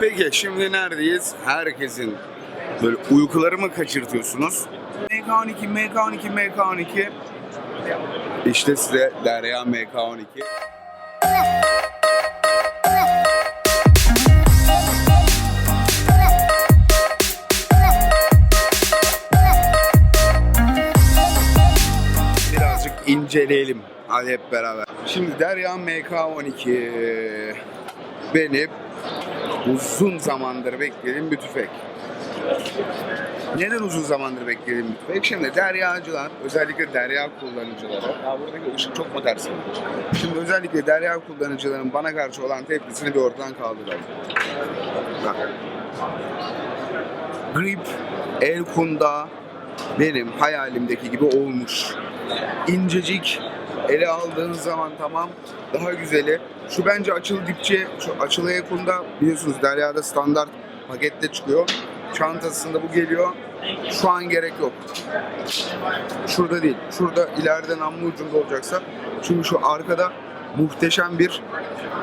Peki şimdi neredeyiz? Herkesin böyle uykuları mı kaçırtıyorsunuz? MK12, MK12, MK12. İşte size Derya MK12. Birazcık inceleyelim. Hadi hep beraber. Şimdi Derya MK12 benim uzun zamandır beklediğim bir tüfek. Neden uzun zamandır beklediğim bir tüfek? Şimdi deryacılar, özellikle derya kullanıcıları, ya buradaki ışık çok mu ters? Şimdi özellikle derya kullanıcıların bana karşı olan tepkisini bir ortadan kaldıralım. Bak. Grip, el kunda benim hayalimdeki gibi olmuş. İncecik, ele aldığın zaman tamam daha güzeli. Şu bence açılı dipçi, şu açılı ekunda biliyorsunuz Derya'da standart pakette çıkıyor. Çantasında bu geliyor. Şu an gerek yok. Şurada değil. Şurada ileride namlu ucunda olacaksa. Çünkü şu arkada muhteşem bir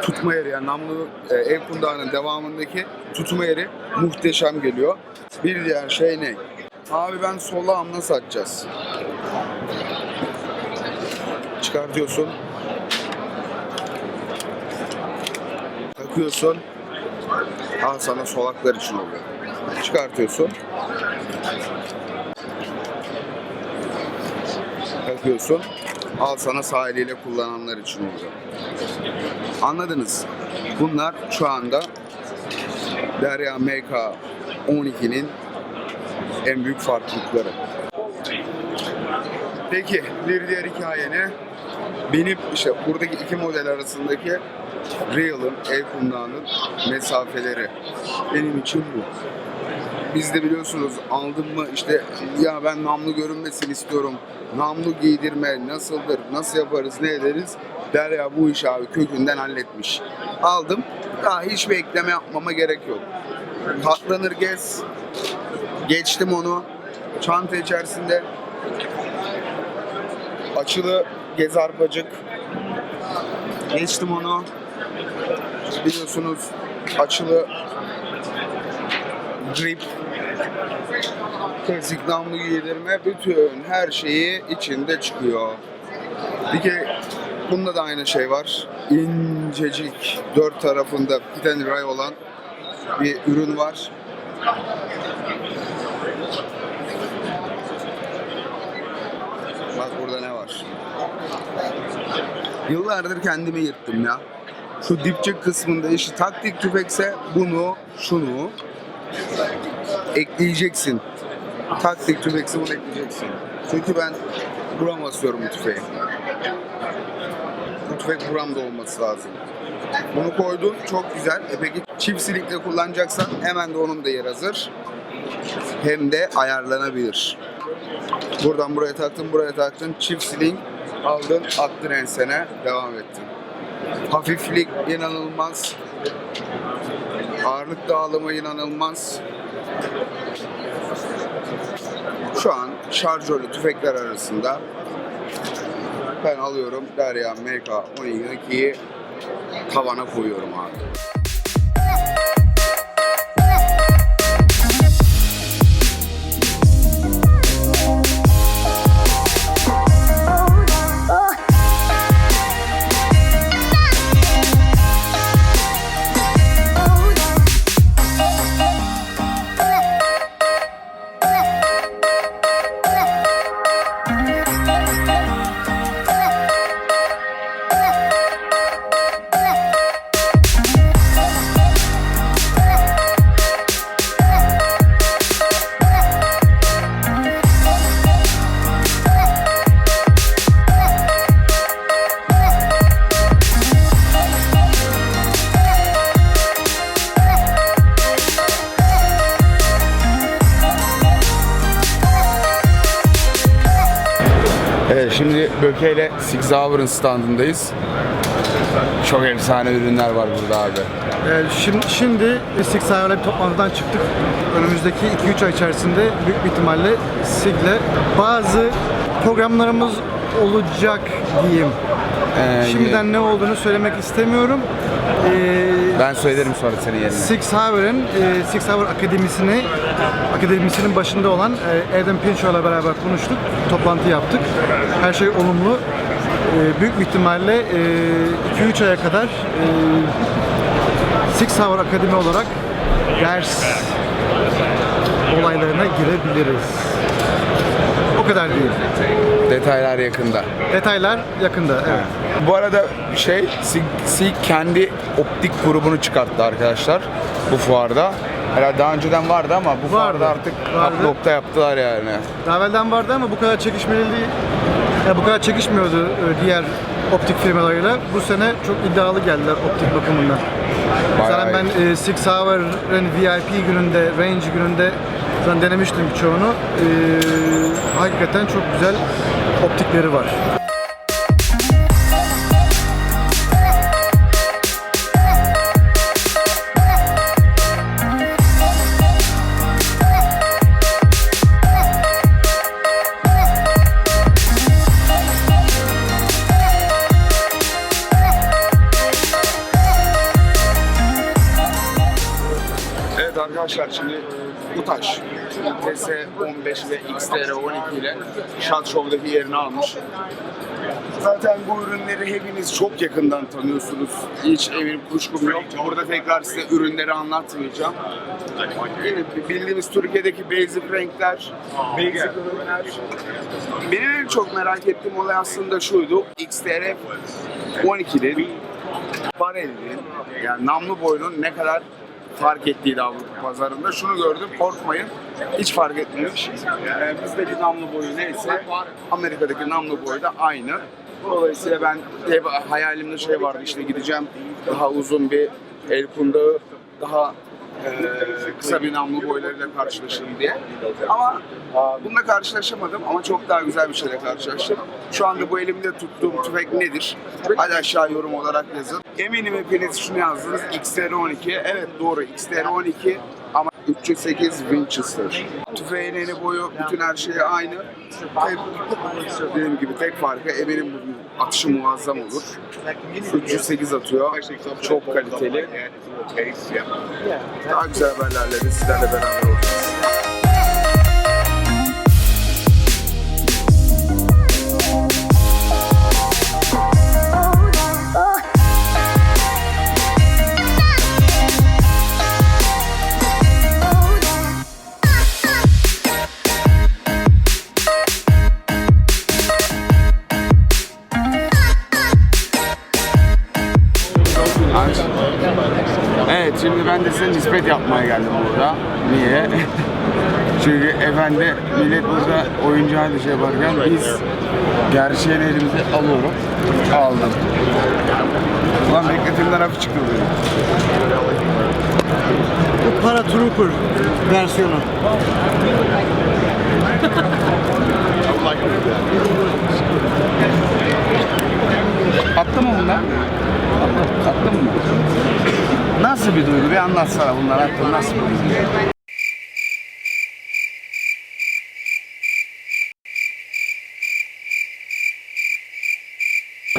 tutma yeri. Yani namlu e, ev kundağının devamındaki tutma yeri muhteşem geliyor. Bir diğer şey ne? Abi ben solağım nasıl atacağız? Çıkartıyorsun. Takıyorsun. Al sana solaklar için oluyor. Çıkartıyorsun. Takıyorsun. Al sana sağ eliyle kullananlar için oluyor. Anladınız. Bunlar şu anda Derya MK 12'nin en büyük farklılıkları. Peki bir diğer hikayene benim işte buradaki iki model arasındaki Real'ın, el kundağının mesafeleri. Benim için bu. Biz de biliyorsunuz aldım mı işte ya ben namlu görünmesin istiyorum. Namlu giydirme nasıldır, nasıl yaparız, ne ederiz? Derya bu iş abi kökünden halletmiş. Aldım. Daha hiçbir ekleme yapmama gerek yok. Katlanır gez. Geçtim onu. Çanta içerisinde açılı gez arpacık. Geçtim onu. Biliyorsunuz açılı grip klasik namlu giydirme bütün her şeyi içinde çıkıyor. Kere bunda da aynı şey var. İncecik dört tarafında piten ray olan bir ürün var. Bak burada ne var. Yıllardır kendimi yırttım ya. Şu dipçik kısmında işi taktik tüfekse bunu, şunu ekleyeceksin. Taktik tüfekse bunu ekleyeceksin. Çünkü ben buram basıyorum bu tüfeği. Bu tüfek buramda olması lazım. Bunu koydun çok güzel. E peki çift silikle kullanacaksan hemen de onun da yer hazır. Hem de ayarlanabilir. Buradan buraya taktın, buraya taktın. Çift siling aldın, attın ensene, devam ettin. Hafiflik inanılmaz. Ağırlık dağılımı inanılmaz. Şu an şarjörlü tüfekler arasında ben alıyorum Derya MK 12'yi tavana koyuyorum abi. Böke ile Six Hour'ın standındayız. Çok efsane ürünler var burada abi. Ee, Şimdi, şimdi SIG sahibiyle bir toplantıdan çıktık. Önümüzdeki 2-3 ay içerisinde büyük bir ihtimalle SIG'le bazı programlarımız olacak diyeyim. Ee, Şimdiden ne olduğunu söylemek istemiyorum. E, Ben söylerim sonra senin yerine. Six Sauer'ın e, Six Sauer Akademisi'ni akademisinin başında olan e, Adam Pinchot'la beraber konuştuk. Toplantı yaptık. Her şey olumlu. E, büyük ihtimalle e, 2-3 aya kadar e, Six Sauer Akademi olarak ders olaylarına girebiliriz. O kadar değil. Detaylar yakında. Detaylar yakında. Evet. Bu arada şey, Sig, kendi optik grubunu çıkarttı arkadaşlar bu fuarda. Herhalde daha önceden vardı ama bu Vardı, fuarda artık vardı. nokta yaptılar yani. Daha evvelden vardı ama bu kadar çekişmeli değil. Ya bu kadar çekişmiyordu e, diğer optik firmalarıyla. Bu sene çok iddialı geldiler optik bakımından. Bayağı Zaten ben e, Six Sauer'ın VIP gününde, Range gününde zaten denemiştim birçoğunu. E, hakikaten çok güzel optikleri var. Evet arkadaşlar şimdi TS15 ve XTR12 ile Shot Show'daki yerini almış. Zaten bu ürünleri hepiniz çok yakından tanıyorsunuz. Hiç evim kuşkum yok. Burada tekrar size ürünleri anlatmayacağım. Yine bildiğimiz Türkiye'deki basic renkler, basic ürünler. Benim en çok merak ettiğim olay aslında şuydu. XTR 12'nin Barelli'nin yani namlu boyunun ne kadar fark ettiği Avrupa pazarında. Şunu gördüm, korkmayın. Hiç fark etmemiş. Ee, bizdeki namlu boyu neyse Amerika'daki namlu boyu da aynı. Dolayısıyla ben hep hayalimde şey vardı işte gideceğim daha uzun bir el kundağı daha e, kısa bir namlu boylarıyla karşılaşırım diye. Ama bununla karşılaşamadım ama çok daha güzel bir şeyle karşılaştım. Şu anda bu elimde tuttuğum tüfek nedir? Hadi aşağı yorum olarak yazın. Eminim hepiniz şunu yazdınız. XTR12. Evet doğru XTR12 ama 308 Winchester. Tüfeğin eni boyu, bütün her şeyi aynı. Tek, dediğim gibi tek farkı eminim bu atışı muazzam olur. 308 atıyor. Çok kaliteli. Daha güzel haberlerle de sizlerle beraber olacağız. Şimdi ben de size nispet yapmaya geldim burada. Niye? Çünkü efendi millet burada oyuncağı da şey yaparken biz gerçeğini elimize alıyorum. Aldım. Ulan beklediğimden hafif çıktı bu. Bu Paratrooper versiyonu. Attı mı bunlar? Attın mı? Nasıl bir duygu? Bir anlatsana bunlar hakkında nasıl bir duygu?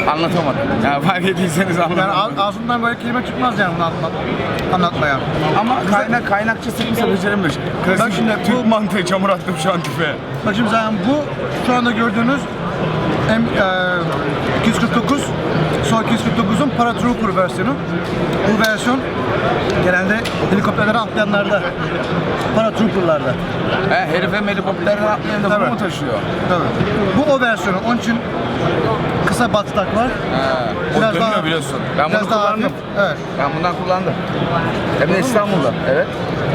Anlatamadım. Ya fark ettiyseniz Yani anlatamadım. ağ- ağzından böyle kelime çıkmaz yani bunu anlat, anlatmaya. Ama kaynak kaynakçı kimse beceremiyor. Klasik Bak şimdi Türk mantığı çamur attım şu an tüfeğe. Bak şimdi zaten bu şu anda gördüğünüz M, e, 249 Sol 249'un Paratrooper versiyonu. Bu versiyon genelde helikopterlere atlayanlarda. Paratrooper'larda. He herif hem helikopterden atlayan da bunu mu taşıyor? Tabii. Bu o versiyonu. Onun için kısa batstak var. He. O Biraz dönüyor daha- biliyorsun. Ben Biraz bunu daha kullandım. hafif. Evet. Ben bundan kullandım. Hem de İstanbul'da. Evet.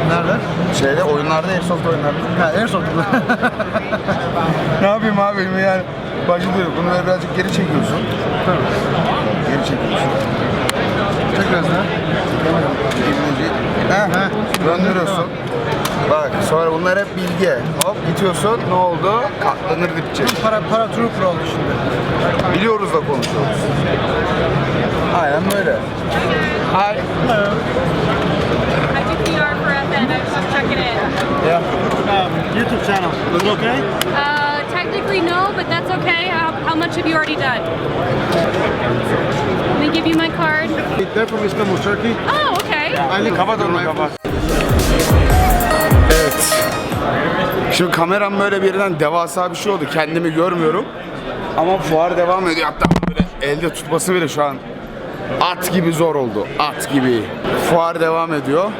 Nerede? Şeyde oyunlarda, airsoft oyunlarda. Ha, Airsoft'ta. ne yapayım abi yani başı diyor. Bunu birazcık geri çekiyorsun. Tabii. Geri çekiyorsun. Çek biraz daha. İlginci. Heh, Heh. döndürüyorsun. Bak sonra bunlar hep bilgi. Hop itiyorsun. Ne oldu? Katlanır dipçi. Para, Paratrooper oldu şimdi. Biliyoruz da konuşuyoruz. Aynen böyle. Hi. I did PR for FN. I was just checking in. Yeah. Um, YouTube channel. Is it okay? Uh, technically, no, but that's okay. How, how much have you already done? Let me give you my card? They're from Istanbul, Turkey. Oh, okay. I live Kapat onu kapat. Evet. Şimdi kameram böyle birden devasa bir şey oldu. Kendimi görmüyorum. Ama fuar devam ediyor. Hatta böyle elde tutması bile şu an at gibi zor oldu. At gibi. Fuar devam ediyor.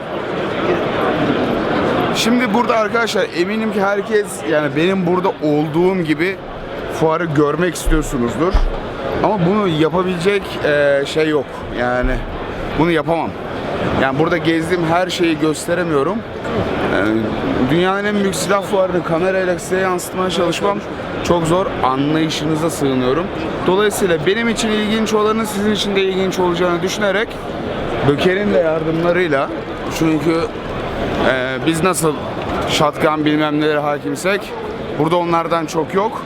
Şimdi burada arkadaşlar eminim ki herkes yani benim burada olduğum gibi fuarı görmek istiyorsunuzdur. Ama bunu yapabilecek eee, şey yok. Yani bunu yapamam. Yani burada gezdiğim her şeyi gösteremiyorum. Yani dünyanın en büyük silah fuarını kamerayla size yansıtmaya çalışmam çok zor. Anlayışınıza sığınıyorum. Dolayısıyla benim için ilginç olanın sizin için de ilginç olacağını düşünerek Böker'in de yardımlarıyla çünkü ee, biz nasıl shotgun bilmem nelere hakimsek burada onlardan çok yok.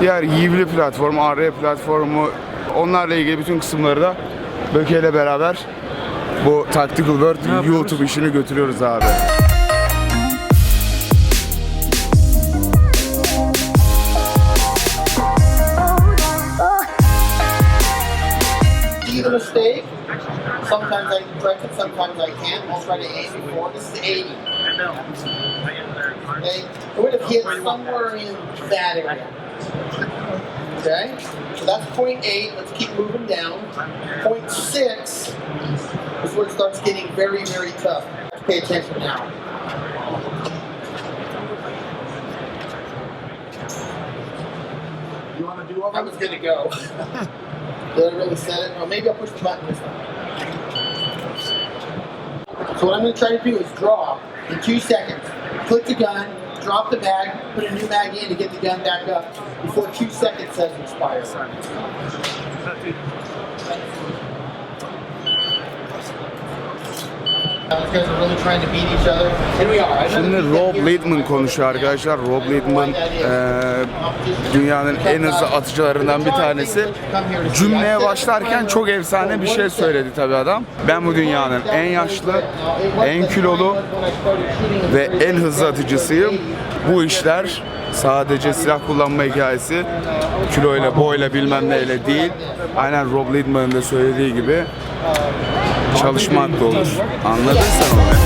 Diğer Yivli platformu, AR platformu onlarla ilgili bütün kısımları da Böke ile beraber bu Tactical World YouTube işini götürüyoruz abi. Sometimes I can correct it, sometimes I can't. I'll try to aim before. This is 80. Okay? It would have hit somewhere in that area. Okay? So that's point eight. Let's keep moving down. Point six is where it starts getting very, very tough. Pay attention now. You want to do all I was gonna go. Did I really set it? Or maybe I'll push the button this time. So what I'm going to try to do is draw in two seconds. Click the gun, drop the mag, put a new mag in to get the gun back up before two seconds says expire. Şimdi Rob Liedman konuşuyor arkadaşlar. Rob Liedman eee, dünyanın en hızlı atıcılarından bir tanesi. Cümleye başlarken çok efsane bir şey söyledi tabii adam. Ben bu dünyanın en yaşlı, en kilolu ve en hızlı atıcısıyım. Bu işler sadece silah kullanma hikayesi kiloyla, boyla bilmem neyle değil. Aynen Rob Liedman'ın da söylediği gibi çalışmak da olur. Anladın sen onu?